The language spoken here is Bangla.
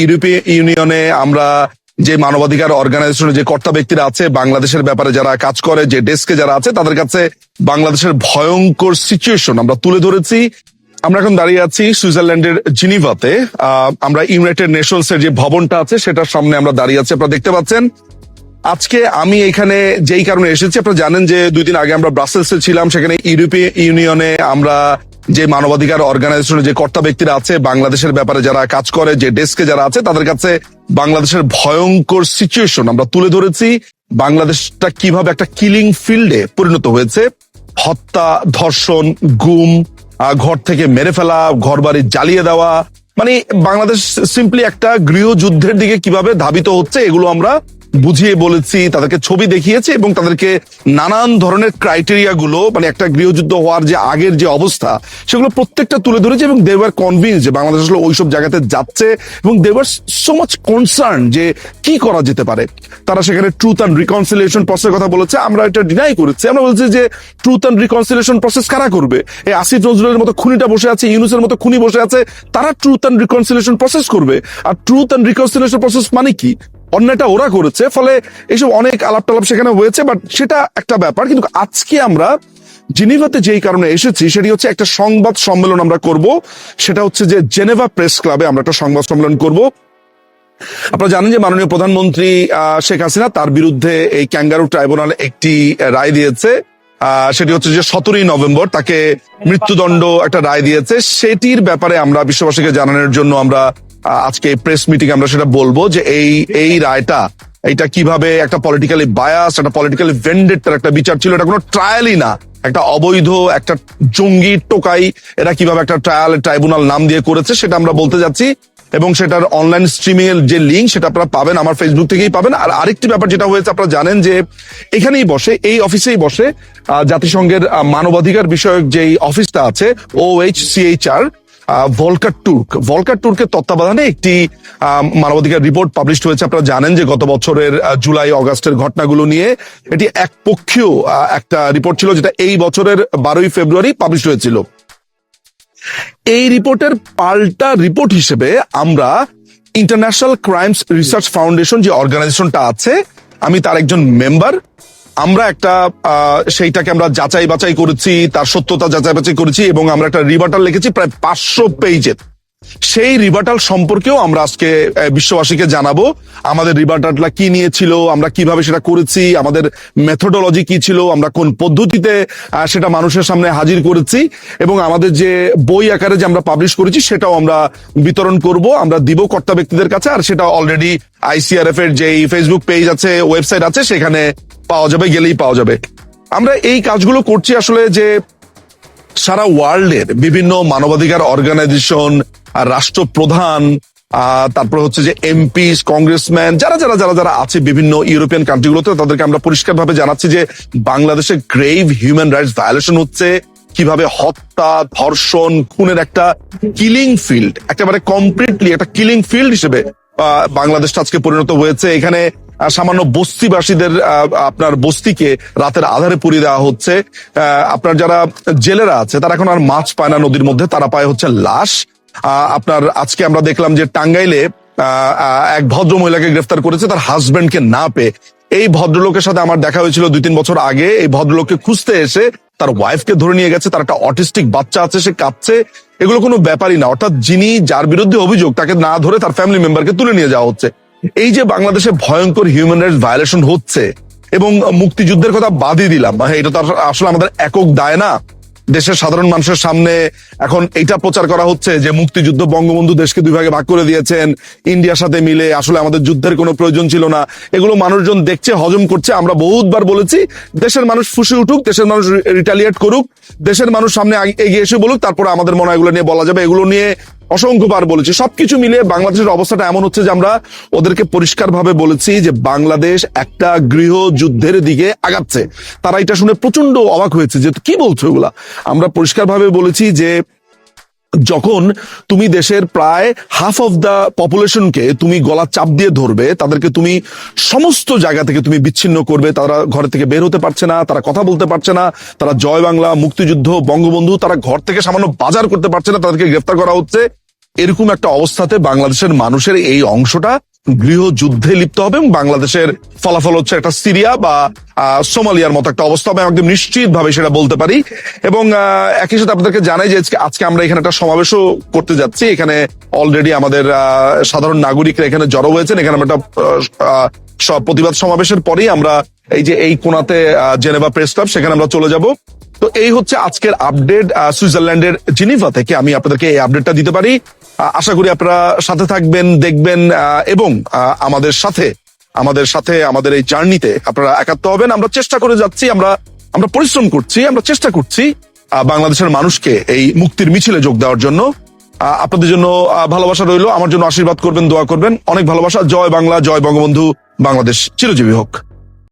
ইউরোপীয় ইউনিয়নে আমরা যে মানবাধিকার অর্গানাইজেশনে যে কর্তা ব্যক্তিরা আছে, বাংলাদেশের ব্যাপারে যারা কাজ করে, যে ডেস্কে যারা আছে, তাদের কাছে বাংলাদেশের ভয়ঙ্কর সিচুয়েশন আমরা তুলে ধরেছি। আমরা এখন দাঁড়িয়ে আছি সুইজারল্যান্ডের জিনিভাতে। আমরা ইউনাইটেড নেশনস এর যে ভবনটা আছে, সেটার সামনে আমরা দাঁড়িয়ে আছি। আপনারা দেখতে পাচ্ছেন, আজকে আমি এখানে যেই কারণে এসেছি, আপনারা জানেন যে দুই দিন আগে আমরা ব্রাসেলসে ছিলাম, সেখানে ইউরোপীয় ইউনিয়নে আমরা যে মানবাধিকার অর্গানাইজেশনের যে কর্তা ব্যক্তিরা আছে, বাংলাদেশের ব্যাপারে যারা কাজ করে, যে ডেস্কে যারা আছে, তাদের কাছে বাংলাদেশের ভয়ঙ্কর সিচুয়েশন আমরা তুলে ধরেছি। বাংলাদেশটা কীভাবে একটা কিলিং ফিল্ডে পরিণত হয়েছে? হত্যা, ধর্ষণ, গুম ঘর থেকে মেরে ফেলা ঘর বাড়ি জ্বালিয়ে দেওয়া মানে বাংলাদেশ সিম্পলি একটা গৃহযুদ্ধের দিকে কীভাবে ধাবিত হচ্ছে, এগুলো আমরা বুঝিয়ে বলেছি, তাদেরকে ছবি দেখিয়েছি এবং তাদেরকে নানান ধরনের ক্রাইটেরিয়া গুলো মানে একটা গৃহযুদ্ধ হওয়ার যে আগের যে অবস্থা, সেগুলো প্রত্যেকটা তুলে ধরেছে এবং দেওয়ার কনভিন্স যে বাংলাদেশ আসলে ওইসব জায়গাতে যাচ্ছে এবং দেওয়ার সো মাচ কনসার্ন যে কি করা যেতে পারে। তারা সেখানে ট্রুথ অ্যান্ড রিকনসিলিয়েশন প্রসেসের কথা বলেছে, আমরা এটা ডিনাই করেছি। আমরা বলছি যে ট্রুথ অ্যান্ড রিকনসিলিয়েশন প্রসেস কারা করবে? এই আসিফ নজরুলের মতো খুনিটা বসে আছে, ইউনুসের মতো খুনি বসে আছে, তারা ট্রুথ অ্যান্ড রিকনসিলিয়েশন প্রসেস করবে। আর ট্রুথ অ্যান্ড রিকনসিলিয়েশন প্রসেস মানে কি? অন্যটা ওরা করেছে, ফলে এইসব অনেক আলাপ টালাপ সেখানে হয়েছে বাট সেটা একটা ব্যাপার। কিন্তু আজকে আমরা জেনেভাতে যেই কারণে এসেছি, সেটি হচ্ছে একটা সংবাদ সম্মেলন আমরা করব। সেটা হচ্ছে যে জেনেভা প্রেস ক্লাবে আমরা একটা সংবাদ সম্মেলন করব। আপনারা জানেন যে মাননীয় প্রধানমন্ত্রী শেখ হাসিনা তার বিরুদ্ধে এই ক্যাঙ্গারু ট্রাইব্যুনাল একটি রায় দিয়েছে। সেটি হচ্ছে যে সতেরোই নভেম্বর তাকে মৃত্যুদণ্ড একটা রায় দিয়েছে। সেটির ব্যাপারে আমরা বিশ্ববাসীকে জানানোর জন্য আমরা আজকে প্রেস মিটিং আমরা সেটা বলব যে এই এই রায়টা এটা কীভাবে একটা পলিটিক্যালি বায়াস একটা পলিটিক্যালি ভেন্ডেড তার একটা বিচার ছিল, এটা কোনো ট্রায়ালই না। একটা অবৈধ, একটা জঙ্গি টোকাই, এরা কীভাবে একটা ট্রায়াল ট্রাইব্যুনাল নাম দিয়ে করেছে, সেটা আমরা বলতে যাচ্ছি। এবং সেটার অনলাইন স্ট্রিমিং এর যে লিঙ্ক সেটা আপনারা পাবেন, আমার ফেসবুক থেকেই পাবেন। আর আরেকটি ব্যাপার যেটা হয়েছে, আপনারা জানেন যে এখানেই বসে, এই অফিসেই বসে জাতিসংঘের মানবাধিকার বিষয়ক যেই অফিসটা আছে O H CHR Volker Turk Volker টুর্কের তত্ত্বাবধানে একটি মানবাধিকার রিপোর্ট পাবলিশ হয়েছে। আপনারা জানেন যে গত বছরের জুলাই অগাস্টের ঘটনাগুলো নিয়ে এটি একপক্ষীয় আহ, একটা রিপোর্ট ছিল যেটা এই বছরের বারোই ফেব্রুয়ারি পাবলিশ হয়েছিল। এই রিপোর্টের পাল্টা রিপোর্ট হিসেবে আমরা ইন্টারন্যাশনাল ক্রাইমস রিসার্চ ফাউন্ডেশন যে অর্গানাইজেশনটা আছে আমি তার একজন মেম্বার আমরা একটা সেইটাকে আমরা যাচাই বাছাই করেছি, তার সত্যতা যাচাই বাছাই করেছি এবং আমরা একটা রিবার্টাল লিখেছি প্রায় পাঁচশো পেজের সেই রিবার্টাল সম্পর্কেও আমরা আজকে বিশ্ববাসীকে জানাব, আমাদের রিবার্টালটা কি নিয়েছিল, আমরা কীভাবে সেটা করেছি, আমাদের মেথোডোলজি কি ছিল, আমরা কোন পদ্ধতিতে সেটা মানুষের সামনে হাজির করেছি, এবং আমাদের যে বই আকারে যে আমরা পাবলিশ করেছি, সেটাও আমরা বিতরণ করব, আমরা দিব কর্তা ব্যক্তিদের কাছে, আর সেটা অলরেডি আইসিআরএফ এর যে ফেসবুক পেজ আছে ওয়েবসাইট আছে, সেখানে পাওয়া যাবে, গেলেই পাওয়া যাবে। আমরা এই কাজগুলো করছি আসলে যে সারা ওয়ার্ল্ডের বিভিন্ন মানবাধিকার অর্গানাইজেশন রাষ্ট্রপ্রধান তারপর হচ্ছে যে এমপি কংগ্রেসম্যান যারা যারা যারা যারা আছে বিভিন্ন ইউরোপিয়ান কান্ট্রিগুলোতে তাদেরকে আমরা পরিষ্কারভাবে জানাচ্ছি যে বাংলাদেশে গ্রেভ হিউম্যান রাইটস ভায়োলেশন হচ্ছে। কীভাবে হত্যা, ধর্ষণ, খুনের একটা কিলিং ফিল্ড একেবারে কমপ্লিটলি একটা কিলিং ফিল্ড হিসেবে বাংলাদেশটা আজকে পরিণত হয়েছে। এখানে সামান্য বস্তিবাসীদের আপনার বস্তিকে রাতের আধারে পুড়িয়ে দেওয়া হচ্ছে। আপনার যারা জেলেরা আছে, তারা এখন আর মাছ পায় না নদীর মধ্যে, তারা পায় হচ্ছে লাশ। আপনার আজকে আমরা দেখলাম যে টাঙ্গাইলে এক ভদ্র মহিলাকে গ্রেফতার করেছে, তার হাজবেন্ডকে না পেয়ে। এই ভদ্রলোকের সাথে আমার দেখা হয়েছিল দুই তিন বছর আগে। এই ভদ্রলোককে খুঁজতে এসে তার ওয়াইফকে ধরে নিয়ে গেছে, তার একটা অটিস্টিক বাচ্চা আছে, সে কাঁদছে এগুলো কোনো ব্যাপারই না। অর্থাৎ যিনি যার বিরুদ্ধে অভিযোগ তাকে না ধরে তার ফ্যামিলি মেম্বারকে তুলে নিয়ে যাওয়া হচ্ছে। এই যে বাংলাদেশে ভয়ঙ্কর হিউম্যান রাইটস ভায়োলেশন হচ্ছে এবং মুক্তিযুদ্ধের কথা বাদই দিলাম হ্যাঁ, এটা তো আসলে আমাদের একক দায় না। দেশের সাধারণ মানুষের সামনে এখন এটা প্রচার করা হচ্ছে যে মুক্তিযুদ্ধ বঙ্গবন্ধু দেশকে দুই ভাগে ভাগ করে দিয়েছেন, ইন্ডিয়ার সাথে মিলে, আসলে আমাদের যুদ্ধের কোনো প্রয়োজন ছিল না। এগুলো মানুষজন দেখছে, হজম করছে। আমরা বহুতবার বলেছি, দেশের মানুষ ফুসে উঠুক, দেশের মানুষ রিটালিয়েট করুক, দেশের মানুষ সামনে এগিয়ে এসে বলুক, তারপরে আমাদের মনে এগুলো নিয়ে বলা যাবে। এগুলো নিয়ে অসংখ্যবার বলেছি, সবকিছু মিলিয়ে বাংলাদেশের অবস্থাটা এমন হচ্ছে যে আমরা ওদেরকে পরিষ্কার ভাবে বলেছি যে বাংলাদেশ একটা গৃহ যুদ্ধের দিকে আগাচ্ছে। তারা এটা শুনে প্রচণ্ড অবাক হয়েছে যে কি বলছো এগুলা? আমরা পরিষ্কার ভাবে বলেছি যে যখন তুমি দেশের প্রায় হাফ অফ দা পপুলেশনকে তুমি গলা চাপ দিয়ে ধরবে, তাদেরকে তুমি সমস্ত জায়গা থেকে তুমি বিচ্ছিন্ন করবে, তারা ঘর থেকে বের হতে পারছে না, তারা কথা বলতে পারছে না, তারা জয় বাংলা, মুক্তিযুদ্ধ, বঙ্গবন্ধু, তারা ঘর থেকে সামান্য বাজার করতে পারছে না, তাদেরকে গ্রেফতার করা হচ্ছে। এরকম একটা অবস্থাতে বাংলাদেশের মানুষের এই অংশটা গৃহযুদ্ধে লিপ্ত হবে এবং বাংলাদেশের ফলাফল হচ্ছে একটা সিরিয়া বা সোমালিয়ার মতো একটা অবস্থা। হবে একদম নিশ্চিত ভাবে সেটা বলতে পারি। এবং একই সাথে আপনাদেরকে জানাই যে আজকে- আমরা এখানে একটা সমাবেশও করতে যাচ্ছি। এখানে অলরেডি আমাদের সাধারণ নাগরিকরা এখানে জড়ো হয়েছেন। এখানে আমরা একটা প্রতিবাদ সমাবেশের পরেই আমরা এই যে এই কোনাতে জেনেভা প্রেস ক্লাব, সেখানে আমরা চলে যাব। তো এই হচ্ছে আজকের আপডেট সুইজারল্যান্ডের জিনিভা থেকে আমি আপনাদেরকে এই আপডেটটা দিতে পারি। আশা করি আপনারা সাথে থাকবেন, দেখবেন এবং আমাদের সাথে আমাদের সাথে, আমাদের এই জার্নিতে আপনারা একাত্ম হবেন। আমরা চেষ্টা করে যাচ্ছি, আমরা আমরা পরিশ্রম করছি, আমরা চেষ্টা করছি বাংলাদেশের মানুষকে এই মুক্তির মিছিলে যোগ দেওয়ার জন্য। আপনাদের জন্য ভালোবাসা রইল। আমার জন্য আশীর্বাদ করবেন, দোয়া করবেন। অনেক ভালোবাসা। জয় বাংলা, জয় বঙ্গবন্ধু, বাংলাদেশ। চিরজীবী হোক।